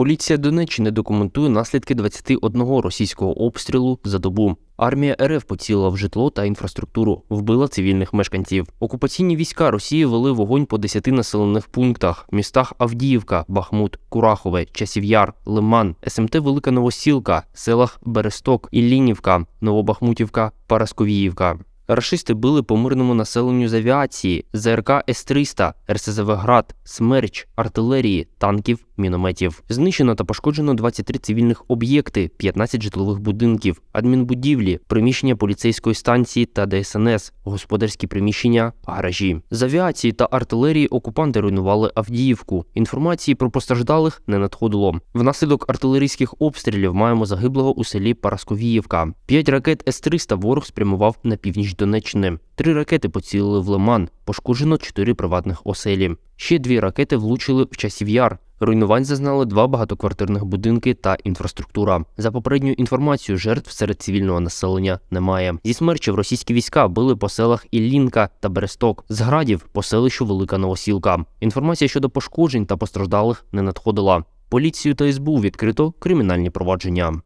Поліція Донеччини документує наслідки 21 російського обстрілу за добу. Армія РФ поцілила в житло та інфраструктуру, вбила цивільних мешканців. Окупаційні війська Росії вели вогонь по 10 населених пунктах: містах Авдіївка, Бахмут, Курахове, Часів'яр, Лиман, СМТ Велика Новосілка, селах Бересток, Іллінівка, Новобахмутівка, Парасковіївка. Рашисти били по мирному населенню з авіації, ЗРК С-300, РСЗВ «Град», Смерч, артилерії, танків, мінометів. Знищено та пошкоджено 23 цивільних об'єкти, 15 житлових будинків, адмінбудівлі, приміщення поліцейської станції та ДСНС, господарські приміщення, гаражі. З авіації та артилерії окупанти руйнували Авдіївку. Інформації про постраждалих не надходило. Внаслідок артилерійських обстрілів маємо загиблого у селі Парасковіївка. П'ять ракет С-300 ворог спрямував на північ Донеччини. Три ракети поцілили в Лиман. Пошкоджено чотири приватних оселі. Ще дві ракети влучили в часів яр. Руйнувань зазнали два багатоквартирних будинки та інфраструктура. За попередньою інформацією, жертв серед цивільного населення немає. Зі смерчів російські війська били по селах Іллінка та Бересток. З градів по селищу Велика Новосілка. Інформація щодо пошкоджень та постраждалих не надходила. Поліцію та СБУ відкрито кримінальні провадження.